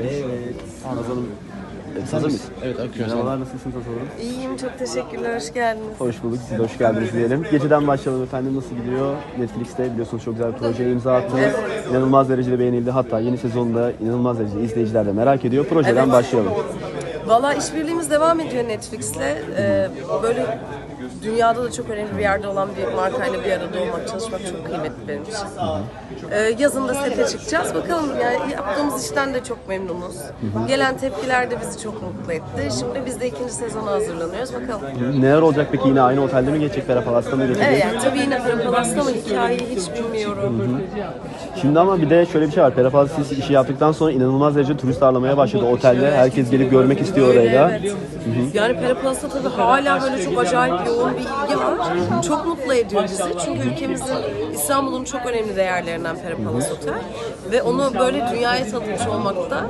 Evet. Hazırım. Evet, hazır mıyız? Evet akıyoruz. Merhabalar, nasılsınız Hanım? İyiyim, çok teşekkürler. Hoş geldiniz. Hoş bulduk, siz de hoş geldiniz diyelim. Geceden başlayalım efendim, nasıl gidiyor? Netflix'te biliyorsunuz çok güzel bir projeye imza attınız. İnanılmaz derecede beğenildi. Hatta yeni sezonda inanılmaz derecede izleyiciler de merak ediyor. Projeden Evet. başlayalım. Valla işbirliğimiz devam ediyor Netflix'le. Ee, böyle dünyada da çok önemli bir yerde olan bir markayla bir arada olmak, çalışmak çok kıymetli benim için. Ee, yazın da sete çıkacağız. Bakalım yani yaptığımız işten de çok memnunuz. Gelen tepkiler de bizi çok mutlu etti. Şimdi biz de ikinci sezona hazırlanıyoruz. Bakalım. Neler olacak peki yine aynı otelde mi geçecek, Ferah Palas'ta mı geçecek? Evet yani tabii yine Parapalas'ta ama hikayeyi hiç bilmiyorum. Şimdi ama bir de şöyle bir şey var. Ferah Palas işi yaptıktan sonra inanılmaz derecede turist ağırlamaya başladı otelde. Herkes gelip görmek istiyor orayı da. Evet. Yani Periplasta tabii hala böyle çok acayip yoğun bir ilgi var. Çok mutlu ediyor bizi. Çünkü ülkemizin İstanbul'un çok önemli değerlerinden Peripalas Otel. Ve onu böyle dünyaya tanıtmış olmak da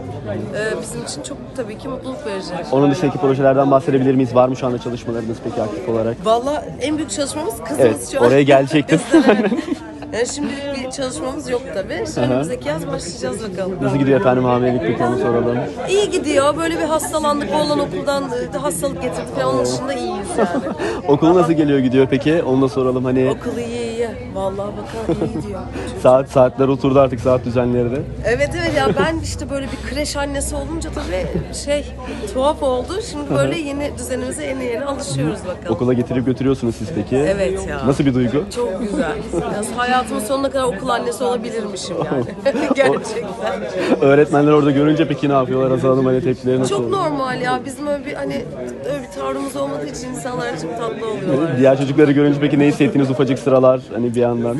e, bizim için çok tabii ki mutluluk verici. Onun dışındaki projelerden bahsedebilir miyiz? Var mı şu anda çalışmalarınız peki aktif olarak? Valla en büyük çalışmamız kızımız Evet, şu an. oraya gelecektim. yani şimdi bir çalışmamız yok tabii. Şimdi önümüzdeki yaz başlayacağız bakalım. Nasıl gidiyor efendim hamilelik peki onu soralım. İyi gidiyor. Böyle bir hastalandık. Oğlan okuldan e, hastalık getirdi falan. Onun dışında iyiyiz yani. Okul nasıl geliyor gidiyor peki? Onu da soralım hani Okul iyi Vallahi bakalım iyi gidiyor. saat saatler oturdu artık saat düzenleri de. Evet evet ya ben işte böyle bir kreş annesi olunca tabii şey tuhaf oldu. Şimdi böyle yeni düzenimize yeni yeni alışıyoruz bakalım. Okula getirip götürüyorsunuz siz peki. Evet ya. Nasıl bir duygu? Çok güzel. Ya hayatımın sonuna kadar okul annesi olabilirmişim yani. Gerçekten. Öğretmenler orada görünce peki ne yapıyorlar Azal Hanım hani tepkileri nasıl? Çok normal ya. Bizim öyle bir hani öyle bir tavrımız olmadığı için insanlar çok tatlı oluyorlar. Diğer çocukları görünce peki ne hissettiğiniz ufacık sıralar hani bir yandan.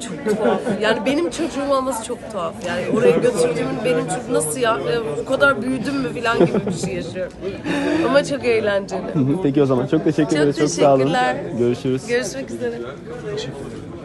Çok tuhaf. Yani benim çocuğum olması çok tuhaf. Yani oraya götürdüğümün benim çocuğum nasıl ya? E, O kadar büyüdüm mü falan gibi bir şey yaşıyorum. Ama çok eğlenceli. peki o zaman çok teşekkür Çok ederiz. Çok sağ olun. Görüşürüz. Görüşmek üzere.